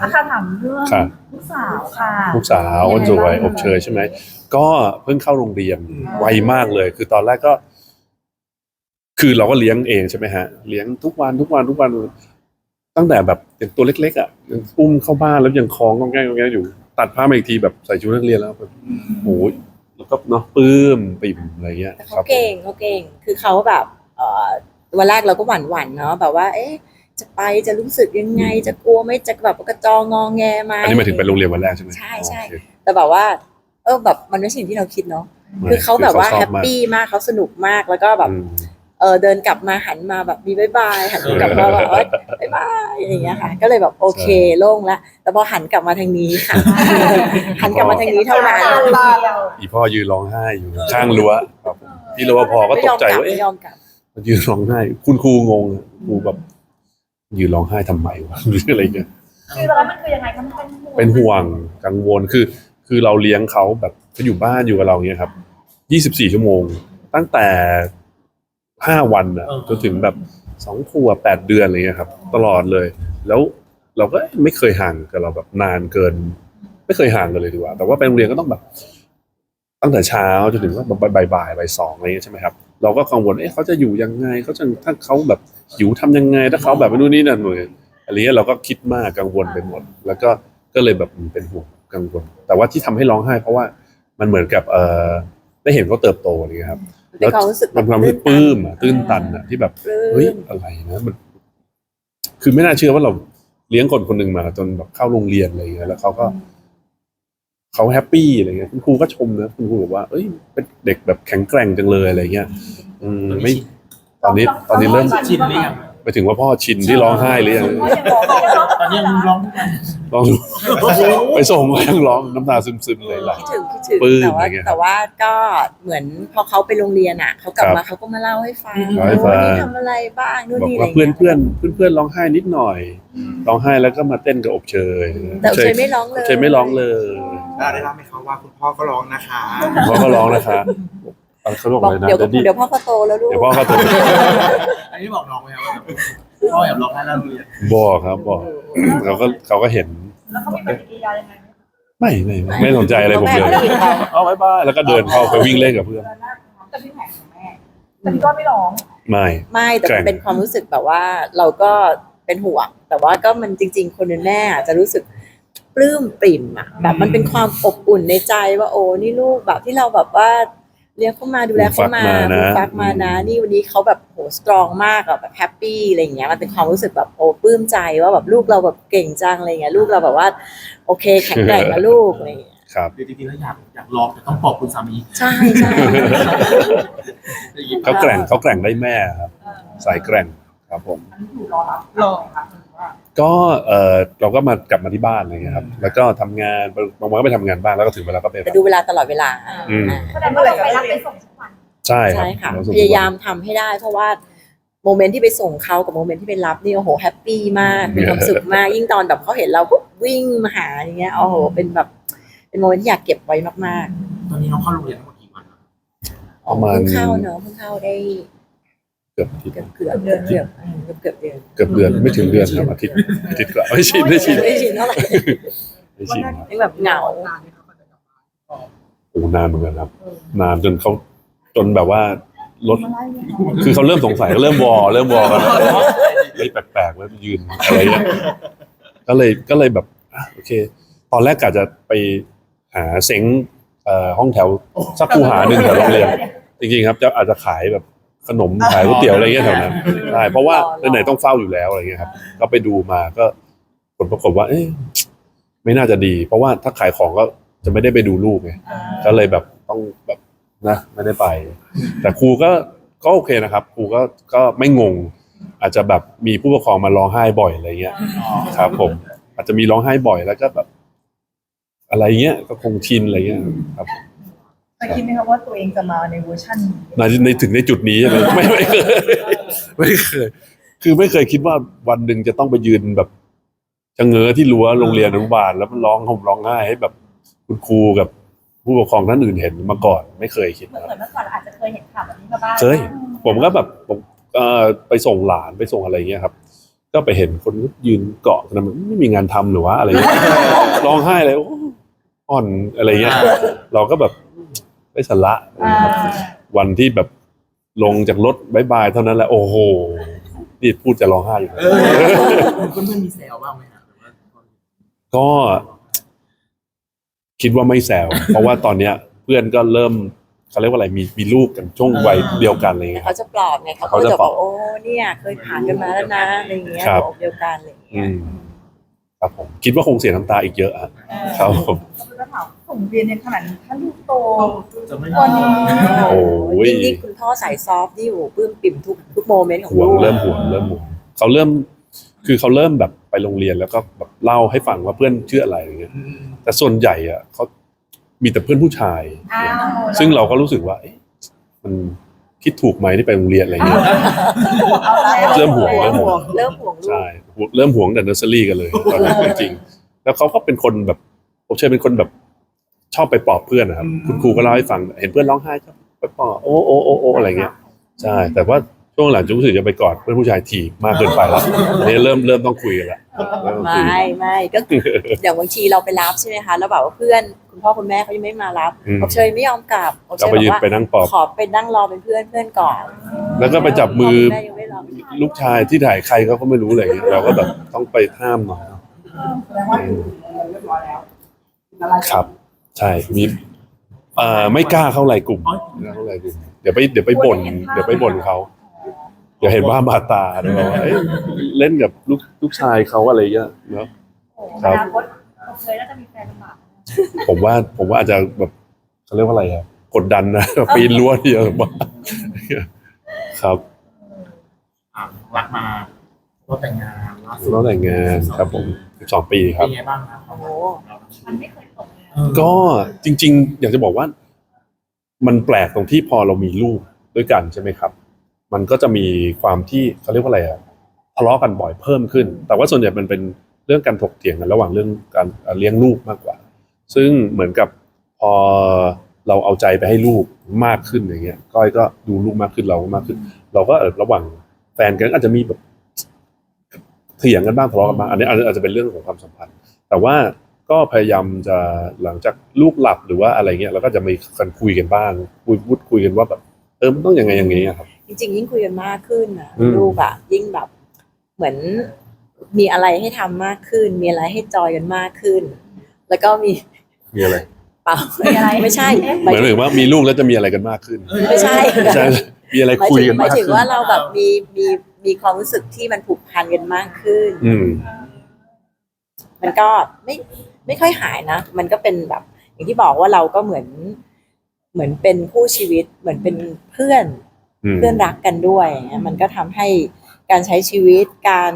อาค่ะถามเรื่องครับลูกสาวค่ะ ลูกสาวคนสวยอบเชยใช่ไหม ก็เพิ่งเข้าโรงเรียนไวมากเลย คือตอนแรกก็ คือเราก็เลี้ยงเองใช่ไหมฮะ เลี้ยงทุกวันทุกวันทุกวัน ตั้งแต่แบบอย่างตัวเล็กๆอะยังอุ้มเข้าบ้านแล้วยังคล้องกองแกงกองแกงอยู่ ตัดผ้ามาอีกทีแบบใส่ชุดนักเรียนแล้วแบบโอ้ยแล้วก็เนาะปลื้มปิ่มอะไรเงี้ยแต่คเขารับ เก่งเขาเก่ง คือเขาแบบ เอ่อวันแรกเราก็หวั่นหวั่นๆเนาะแบบว่า เอ๊ะ จะไปจะรู้สึกยังไง จะกลัวไหมจะแบบกระจองงองแงไหมอันนี้หมายถึงไปโรงเรียนวันแรกใช่ไหมใช่ใช่โอเคแต่แบบว่า เออแบบมันไม่ใช่สิ่งที่เราคิดเนาะไม่คือเขาแบบว่าชอแฮปมกปี้มากเขาสนุกมากแล้วก็แบบอืมเออเดินกลับมาหันมาแบบมีบายบายหันกลับมาแบบว่าบายบายอย่างเงี้ยค่ะ ก็เลยแบบโอเคโล่งละแต่พอหันกลับมาทางนี้ค่ะ หันกลับมาทางนี้เท่านั้นอีพ่อยืนร้องไห้อยู่ข้างรั้วครับผมพี่รปภก็ไม่ตยอกมใจกลับว่าไม่เอ๊ะยอมกลับมันยืนร้องไห้ คุณครูงงอะครูแบบ ยืนร้องไห้ทำไมวะหรืออะไรเงี้ยคือตอนนั้นมันคือยังไงคะมันเป็นห่วงเป็นห่วงกังวลคือ คือเราเลี้ยงเขาแบบเขาอยู่บ้านอยู่กับเราเงี้ยครับยี่สิบสี่ชั่วโมง ตั้งแต่ห้าวันอะเออจนถึงแบบสองขวบแปดเดือนอะไรเงี้ยครับ ตลอดเลย แล้วเราก็ไม่เคยห่างกับเราแบบนานเกิน ไม่เคยห่างกันเลยดีกว่า แต่ว่าไปโรงเรียนก็ต้องแบบ ตั้งแต่เช้าจนถึงว่าบ่ายบ่ายบ่ายสองอะไรเงี้ยใช่ไหมครับ เราก็กังวลเอ๊ะเขาจะอยู่ยังไงเขาจะถ้าเขาแบบหิวทำยังไง ถ้าเขาแบบไม่นู่นนี่นั่นหน่อยอะไรเงี้ยเราก็คิดมากกังวลไปหมด แล้วก็ก็เลยแบบเป็นห่วงกังวล แต่ว่าที่ทำให้ร้องไห้ เพราะว่ามันเหมือนกับเออได้เห็นเขาเติบโตอะไรเงี้ยครับมันเป็นความรู้สึกมันความรู้สึกปลื้มอะตื้นตันอะที่แบบปลื้เฮ้ยมอะไรนะมัน คือไม่น่าเชื่อว่าเราเลี้ยงคนคนหนึ่งมาจนแบบเข้าโรงเรียนอะไรเงี้ยแล้วเขาก็ เขาแฮปปี้อะไรเงี้ยคุณครูก็ชมนะคุณครูบอกว่าเอ้ยเป็นเด็กแบบแข็งแกร่งจังเลยอะไรเงี้ยอืมไม่ตอนนี้ตอนนี้เริ่มชินหรือยังไปถึงว่าพ่อชินที่ร้องไห้หรือยังเพราะยังบอกยังร้องตอนนี้ยังร้องทุกวันร้องไปส่งก็ยังร้องน้ำตาซึมๆเลยไหลคิดถึงคิดถึงปลื้มแต่ว่าอะไรเงี้ยแต่ว่าก็เหมือนพอเขาไปโรงเรียนอะเขากลับครับมาเขาก็มาเล่าให้ฟังเล่าให้ฟังวันนี้ทำอะไรบ้างนู่นบอกนี่อะไรว่าย่างเพื่อนงี้ยเพื่อนเพื่อนเพื่อนร้องไห้นิดหน่อยร้องไห้แล้วก็มาเต้นกับอบเชยแต่เชยไม่ร้องเลยเชยไม่ร้องเลย ได้ได้รับไหมครับว่าคุณพ่อก็ร้องนะคะพ่อก็ร้องนะคะเขาบอกบอกเลยนะเดี๋ยวเดี๋ยวดีเดี๋ยวพ่อเขาโตแล้วลูกเดี๋ยวพ่อเขาตัวอันนี้บอกน้องไหมครับว่าแบบพ่ออยากร้องไห้แล้วโรงเรียนบอกครับบอกเขาก็เขาก็เห็นแล้วเขามีปฏิกิริยายังไงไหมไม่ไม่ไม่ไม่สนใจอะไรผมเลยแม่ก็ได้ยินเขาเอาบายบายแล้วก็เดินเข้าไปวิ่งเล่นกับเพื่อนแต่พี่แหวนของแม่แต่พี่ก็ไม่ร้องไม่ไม่แต่แกร่มันงเป็นความรู้สึกแบบว่าเราก็เป็นห่วงแต่ว่าก็มันจริง ๆ คนเป็นแม่อาจจะรู้สึก ปลื้มปริ่มอะแบบมันเป็นความอบอุ่นในใจว่าโอ้นี่ลูกแบบที่เราแบบว่าเลี้ยงเขามาดูแลเขามาฟักมานะฟักมานะ นี่วันนี้เขาแบบโหสตรองมากอะแบบแฮปปี้อะไรอย่างเงี้ยมันเป็นความรู้สึกแบบโอ้ปลื้มใจว่าแบบลูกเราแบบเก่งจังอะไรเงี้ยลูกเราแบบว่า โอเคแข็งแกร่งนะลูกอะไรอย่างเงี้ยครับคือจริงๆแล้วอยากอยากลองแต่ต้องบอกคุณสามีใช่ใช่อย่างนี้เขาแกร่งเขาแกร่งได้แม่ครับสายแกร่งครับผมอันนี้อยู่รอรับรอค่ะ ก็เออเราก็มากลับมาที่บ้านอะไรเงี้ยครับ แล้วก็ทำงานบางวันก็ไปทำงานบ้านแล้วก็ถึงเวลาก็ไปแต่ดูเวลาตลอดเวลาอืม อ่า แสดงว่าเราไปรับไปส่งทุกวันใช่ครับใช่ค่ะเรสุขพยายามทำให้ได้ เพราะว่าโมเมนต์ที่ไปส่งเขากับโมเมนต์ที่ไปรับนี่โอ้โหแฮปปี้มากมีความสุขมากยิ่งตอนแบบเขาเห็นเราปุ๊บวิ่งมาหาอย่างเงี้ยโอ้โหเป็นแบบ เป็นโมเมนต์ที่อยากเก็บไว้มากตอนนี้น้องเข้าโรงเรียนทั้งหมดกี่วันอะๆประมาณเพิ่งเข้าเนอะเพิ่งเข้าได้ เกือบอาทิตย์เกือบเกือบเดือนเกือบเกือบเกือบเดือนเกือบเดือนไม่ถึงเดือนครับอาทิตย์อาทิตย์กว่าไม่ชินไม่ชินไม่ชินเท่าไหร่ไม่ชินครับยังแบบเหงาโอ้นานเหมือนกันครับ นานจนเขาจนแบบว่ารถคือเขาเริ่มสงสัยก็เริ่มวอเริ่มวอกันแล้วเฮ้ยแปลกๆแล้วยืนอะไรเงี้ยก็เลยก็เลยแบบอะโอเค ตอนแรกกะจะไปหาเซ็งเอ่อห้องแถวสักคูหาหนึ่งแถวโรงเรียนจริงๆครับจะอาจจะขายแบบ ขนมขายก๋วยเตี๋ยวอะไรเงี้ยแถวนั้นใช่เพราะว่าไหนๆต้องเฝ้าอยู่แล้วอะไรเงี้ยครับ ก็ไปดูมาก็ผลปรากฏว่า เอ๊ะไม่น่าจะดี เพราะว่าถ้าขายของก็จะไม่ได้ไปดูลูกไงก็เลยแบบต้องแบบนะไม่ได้ไป แต่ครูก็ก็โอเคนะครับ ครูก็ก็ไม่งง อาจจะแบบมีผู้ปกครองมาร้องไห้บ่อยอะไรเงี้ยครับ ผม อาจจะมีร้องไห้บ่อยแล้วก็แบบ อะไรเงี้ยก็คงชินอะไรเงี้ยครับ แต่คิดไหมคะว่าตัวเองจะมาในเวอร์ชันนี้ในในถึงในจุดนี้ใช่ไหมไม่ไม่เคยไม่เคย คือไม่เคยคิดว่าวันหนึ่งจะต้องไปยืนแบบชะเง้อที่รั้วโรงเรียนอนุบาลแล้วมันร้องห่มร้องไห้ให้แบบคุณครูกับผู้ปกครองท่านอื่นเห็นมาก่อน ไม่เคยคิดเหมือนนะคเหรับมือนเมื่อก่อนเราอาจจะเคยเห็นข่าวแบบนี้มาบ้างเคยผมก็แบบผมเอ่อไปส่งหลานไปส่งอะไรเงี้ยครับ ก็ก็ไปเห็นคนยืนเกาะนะมันไม่มีงานทำหรือวะอะไรเงี้ยร้องไห้เลยโอ้อ่อนอะไรเงี้ย เราก็แบบ ไม่สาระอ่า วันที่แบบลงจากรถบายบายเท่านั้นแหละโอ้โหนี่พูดจะร้องไห้อยู่เออเพื่อนๆมีแซวบ้างไหมครับหรือว่าก็ คิดว่าไม่แซวเพราะว่าตอนเนี้ย เพื่อนก็เริ่มเขาเรียกว่าอะไรมีมีลูกกันช่วงวัยเดียวกันอะไรแต่เงี้ยคเขารับ จะปลอบไงเขาเขาก็จะจะปบลออบกโอ้เนี่ยเคยผ่านกันมาแล้วนะอะไรอย่างเงี้ยครับหัวอกเดียวกันอะไรอย่างเงี้อืยมครับผมคิดว่าคงเสียน้ำตาอีกเยอะอะเออครับผมก็ถาม ส่งเรียนในขนาดนี้ถ้าลูกโต จะไม่วันนี้โอ้ยยิ่งยิ่งคุณพ่อสายซอฟต์นี่โอ้โหปลื้มปิ่มทุกทุกโมเมนต์ของห่วงลูกเริ่มห่วงเริ่มห่วงเขาเริ่ม คือเขาเริ่มแบบไปโรงเรียนแล้วก็แบบเล่าให้ฟังว่าเพื่อนชื่ออะไรอย่างเงี้ยอืมแต่ส่วนใหญ่อะเขามีแต่เพื่อนผู้ชาย อ้าวซึ่งเราก็รู้สึกว่าเอ๊ะมันคิดถูกไหมที่ไปโรงเรียนอะไรเงี้ย เอาแล้วเริ่มห่วงเริ่มห่วง เริ่มห่วงลูกใช่ห่วงเริ่มห่วงแต่เนอร์เซอรี่กันเลยตอนนั้นจริงๆแล้วเขาก็เป็นคนแบบผมเชื่อเป็นคนแบบ ชอบไปปลอบเพื่อนนะครับ คุณครูก็เล่าให้ฟังเห็นเพื่อนร้องไห้ก็ไปปลอบโอ้โอ้โอ้โอ้อะไรเงี้ยใช่ แต่ว่าช่วงหลังจะรู้สึกจะไปกอดเพื่อนผู้ชายถีบมากเกินไปแล้วอันนี้เริ่มเริ่มต้องคุยกันแล้วเริ่มต้องคุยไม่ไม่ก็คืออย่างบางทีเราไปรับใช่ไหมคะแล้วแบบว่าเพื่อนคุณพ่อคุณแม่เขายังไม่มารับอืมอบเชยไม่ยอมกลับอบเชเรายไปบอยืนกว่าไปนั่งปลอบขอไปนั่งรอเป็นเพื่อนเพื่อนก่อนแล้วก็ไปจับมือแม่ยังไม่รับลูกชายที่ถ่ายใครเขาก็ไม่รู้อะไรเงี้ยเราก็แบบต้องไปห้ามหน่อยแสดงว่าอยู่เรียบร้อยแล้วอะไรครับ ใช่มีเอ่อไม่กล้าเข้าไลน์กลุ่มไม่กล้าเข้าไลน์กลุ่ม เดี๋ยวไปเดี๋ยวไปบ่นเดี๋ยวไปบ่นเขาเดี๋ยวเห็นว่ามาตาเดี๋ยวบอกว่าเอ้ยเล่นกับลูกลูกชายเขาอะไรเงี้ยเนาะ โอ้โหครับ อนาคตเคยน่าจะมีแฟนลำบากผมว่าผมว่าอาจจะแบบเขาเรียกว่าอะไรอะกดดันนะ ปีนรั้วเยอะมากครับ อะรักมาก็แต่งงานล่าสุดต้องแต่งงานครับผมสองปีครับ เป็นไงบ้างครับโอ้โห มันไม่เคยตกเลยเออ ก็จริง ๆ อยากจะบอกว่า มันแปลกตรงที่พอเรามีลูกด้วยกันใช่ไหมครับ มันก็จะมีความที่เขาเรียกว่าอะไรอะทะเลาะกันบ่อยเพิ่มขึ้น แต่ว่าส่วนใหญ่มันเป็นเรื่องการถกเถียงกันระหว่างเรื่องการเลี้ยงลูกมากกว่า ซึ่งเหมือนกับพอเราเอาใจไปให้ลูกมากขึ้นอย่างเงี้ย ก้อยก็ดูลูกมากขึ้นเราก็มากขึ้น เราก็ระหว่างแฟนกันอาจจะมีแบบเถียงกันบ้างทะเลาะกันบ้างอันนี้อาจจะเป็นเรื่องของความสัมพันธ์ แต่ว่า ก็พยายามจะหลังจากลูกหลับหรือว่าอะไรเงี้ยเราก็จะมีการคุยกันบ้างคุยพูดคุยกันว่าแบบเออมันต้องยังไงอย่างงี้อะครับ จริงๆยิ่งคุยกันมากขึ้นอะอืม ลูกอะยิ่งแบบเหมือนมีอะไรให้ทำมากขึ้น มีอะไรให้จอยกันมากขึ้น แล้วก็มีมีอะไรเปล่ามีอะไร ไม่ใช่เหมือนถึงว่ามีลูกแล้วจะมีอะไรกันมากขึ้นไม่ใช่ไม่ใช่มีอะไรหมายคุยถึงกันหมามายกถึงขึ้นว่าเราแบบมีมีมีความรู้สึกที่มันผูกพันกันมากขึ้น อืม มันก็ไม่ไม่ค่อยหายนะ มันก็เป็นแบบ อย่างที่บอกว่าเราก็เหมือน เหมือนเป็นคู่ชีวิต เหมือนเป็นเพื่อนอืมเพื่อนรักกันด้วยอย่างเงี้ยมันก็ทำให้การใช้ชีวิตการ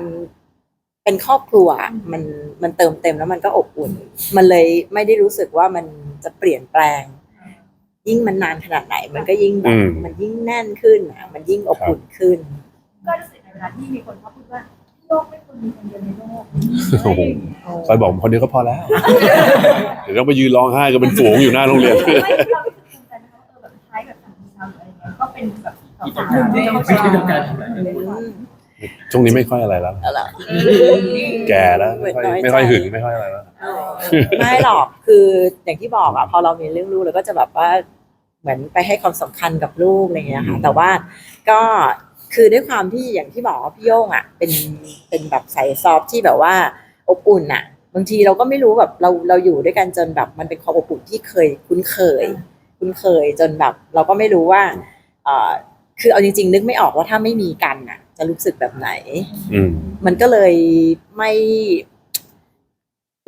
เป็นครอบครัวอะมันมันเติมเต็มแล้วมันก็อบอุ่น มันเลยไม่ได้รู้สึกว่ามันจะเปลี่ยนแปลง ยิ่งมันนานขนาดไหน มันก็ยิ่งแบบอืมมันยิ่งแน่นขึ้นอะมันยิ่งอบอุ่นขึ้น ก็รู้สึกในเวลาที่มีคนเขาพูดว่า โลกไม่ควรมีคนเดียวในโลกโอ้โหคอยบอกผมคนเดียวก็พอแล้ว เดี๋ยวต้องไปยืนร้องไห้กันเป็นฝูงอยู่หน้าโรงเรียน ไม่เรารู้สึกภูมิใจนะคะว่าเออแบบคล้ายกับสามีเราหรืออะไรเงี้ยก็เป็นแบบสาวๆหนึ่งเดียวไม่ใช่เดียวกันช่วงนี้ไม่ค่อยอะไรแล้ว แล้วล่ะ แก่แล้วเหมืไม่อนค่อยน้อยใจไม่ค่อยหึงไม่ค่อยอะไรแล้ว ไม่หรอกคืออย่างที่บอกอะพอเรามีเรื่องลูกเราก็จะแบบว่าเหมือนไปให้ความสำคัญกับลูกอะไรเงี้ยค่ะ แต่ว่าก็ คือด้วยความที่อย่างที่บอกว่าพี่โย่งอะเป็นเป็นแบบสายซอฟต์ที่แบบว่าอบอุ่นอะบางทีเราก็ไม่รู้แบบเราเราอยู่ด้วยกันจนแบบมันเป็นความอบอุ่นที่เคยคุ้นเคย คุ้นเคยจนแบบ เราก็ไม่รู้ว่าเออคือเอาจริง ๆ นึกไม่ออกว่าถ้าไม่มีกันอะจะรู้สึกแบบไหน อืม มันก็เลยไม่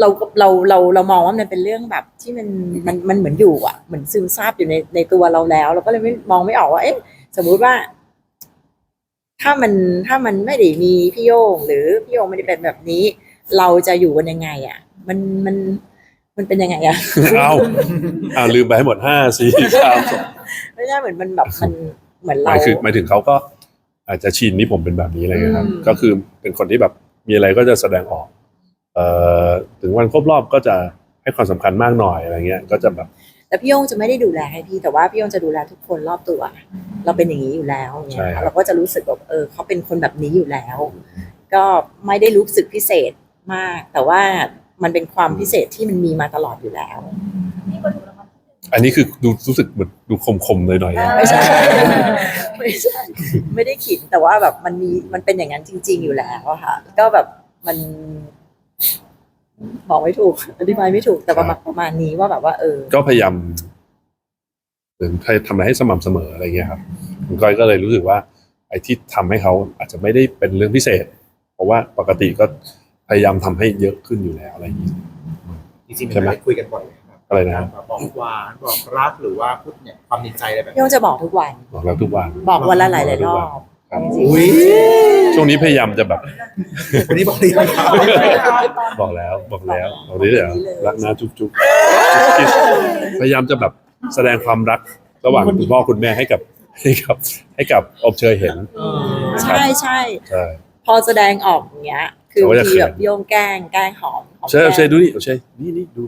เราเราเราเรามองว่ามันเป็นเรื่องแบบ ที่มันมันมันเหมือนอยู่อะเหมือนซึมซาบอยู่ในในตัวเราแล้ว เราก็เลยไม่มองไม่ออกว่าเอ๊ะสมมุติว่า ถ้ามันถ้ามันไม่ได้มีพี่โยง หรือพี่โยงไม่ได้เป็นแบบนี้ เราจะอยู่กันยังไง อะ มันมันมันเป็นยังไงอะเอาเอาลืมไปให้หมดห้าสี่สามสองไม่ใช่เหมือนมันแบบมันเหมือนหเรามายคือหมายถึงเขาก็อาจจะชินที่ผมเป็นแบบนี้อะไรเงี้ยครับ อืม ก็คือเป็นคนที่แบบมีอะไรก็จะแสดงออก เอ่อถึงวันครบรอบก็จะให้ความสำคัญมากหน่อยอะไรเงี้ย ก็จะแบบ แต่พี่โยงจะไม่ได้ดูแลให้พี่แต่ว่าพี่โยงจะดูแลทุกคนรอบตัว เราเป็นอย่างนี้อยู่แล้วใช่เนี่ยครับ เราก็จะรู้สึกแบบเออเขาเป็นคนแบบนี้อยู่แล้ว ก็ไม่ได้รู้สึกพิเศษมาก แต่ว่ามันเป็นความพิเศษที่มันมีมาตลอดอยู่แล้ว นี่ก็ถูกรางวัลที่หนึ่งอันนี้คือดูรู้สึกเหมือนดูคมๆเลยหน่อยๆนะไม่ใช่ ไม่ใช่ไม่ได้ขิงแต่ว่าแบบมันมีมันเป็นอย่างนั้นจริง ๆ อยู่แล้วอะค่ะ ก็แบบมัน บอกไม่ถูก อธิบายไม่ถูกแต่ประมาณประมาณนี้ว่าแบบว่าเออ ก็พยายามเหมือนพยายามทำอะไรให้สม่ำเสมออะไรเงี้ยครับคุณก้อยก็เลยรู้สึกว่า ไอ้ที่ทำให้เขาอาจจะไม่ได้เป็นเรื่องพิเศษ เพราะว่าปกติก็พยายามทำให้เยอะขึ้นอยู่แล้วอะไรอย่างนี้ จริงๆใช่ไหมเราได้คุยกันบ่อยไหมครับอะไรนะ แบบบอกหวานบอกรักหรือว่าพูดเนี่ยความในใจอะไรแบบพี่โยงจะบอกทุกวัน บอกแล้วทุกวัน บอกวันละหลายหลายๆรอบ ครับจริงอุ้ยช่วงนี้พยายามจะแบบ วันนี้บอกดีครับบอกแล้วบอกแล้วบอกนี้เดี๋ยวรักนะจุ๊บจุ๊บพยายามจะแบบแสดงความรักระหว่างคุณพ่อคุณแม่ให้กับให้กับ ให้กับอบเชยเห็น ใช่ใช่ ใช่พอแสดงออกอย่างเงี้ย คือเขาก็บางจะทีเขินแบบโยงแกล้งแกล้งหอมหอมเชยแก้อบมเชยดูนี่อบเชยนี่นี่ดู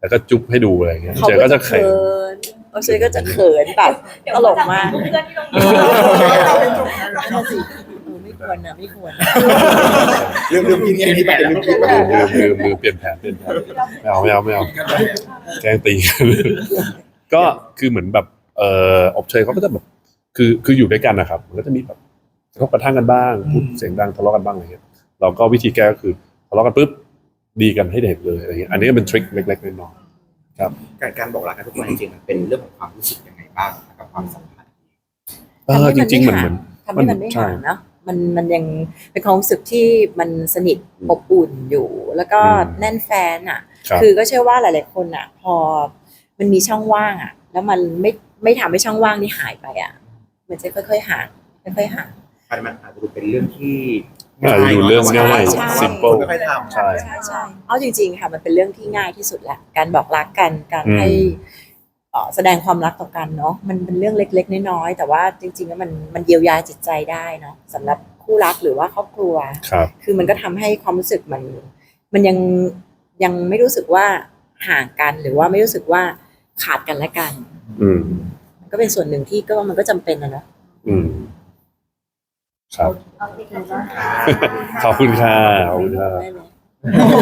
แล้วก็จุ๊บให้ดูอะไรเงี้ยเขาเชยก็ก็จะจะเขิเขินน โอเชยก็จะเขินแบบเดี๋ยวตลกมาก เพื่อนที่ต้องเอมีอไม่ควรนะไม่ควรนะเรื่องเรื่องพี่เนี่ยนี่เป็นเรื่องพี่ประเด็นลืมลืมลืมเปลี่ยนแผนเปลี่ยนแผนไม่เอาไม่เอาไม่เอาแกล้งตีกันก็คือเหมือนแบบเอ่ออบเชยเขาก็จะแบบคือคืออยู่ด้วยกันนะครับมันก็จะมีแบบกระทบกระทั่งกันบ้างพูดเสียงดังทะเลาะกันบ้างอะไรเงี้ยเราก็วิธีแก้ก็คือทะเลาะกันปุ๊บดีกันให้เด็กเลยอะไรเงี้ยอันนี้ก็เป็นทริคเล็กๆน้อย การการบอกรักกันทุกวันจริงๆมันเป็นเรื่องของความรู้สึกยังไงบ้างกับความสัมพันธ์ๆเออจริงๆเหมือนเหมือนทำให้มันไม่ใช่ห่างเนาะมันมันยังเป็นความรู้สึกที่มันสนิทอบอุ่นอยู่ แล้วก็อืมแน่นแฟนอะครับคือก็เชื่อว่าหลาย ๆ คนอะ พอมันมีช่องว่างอะ แล้วมันไม่ไม่ทำให้ช่องว่างนี้หายไปอะ มันจะค่อยๆห่างค่อยๆห่างมันมันอาจจะดูเป็นเรื่องที่ อาจจะดูเรื่องง่ายใช่ simple คนไม่ค่อยทำ ใช่ ใช่ใช่เอาจริง ๆ ค่ะ มันเป็นเรื่องที่ง่ายที่สุดแหละ การบอกรักกัน การอืม ให้เอ่อแสดงความรักต่อกันเนาะ มันเป็นเรื่องเล็ก ๆ น้อยๆ แต่ว่าจริงๆแล้วมันมันเยียวยาจิตใจได้เนาะสำหรับคู่รักหรือว่าครอบครัว ครับ คือมันก็ทำให้ความรู้สึกมันมันยังยังไม่รู้สึกว่าห่างกันหรือว่าไม่รู้สึกว่าขาดกันและกัน อืมมันก็เป็นส่วนหนึ่งที่ก็มันก็จำเป็นนะเนอะอืม ครับ เอาที่กันว่าขอบคุณค่ะขอบคุณค่ะ ได้ไหมโอ้โห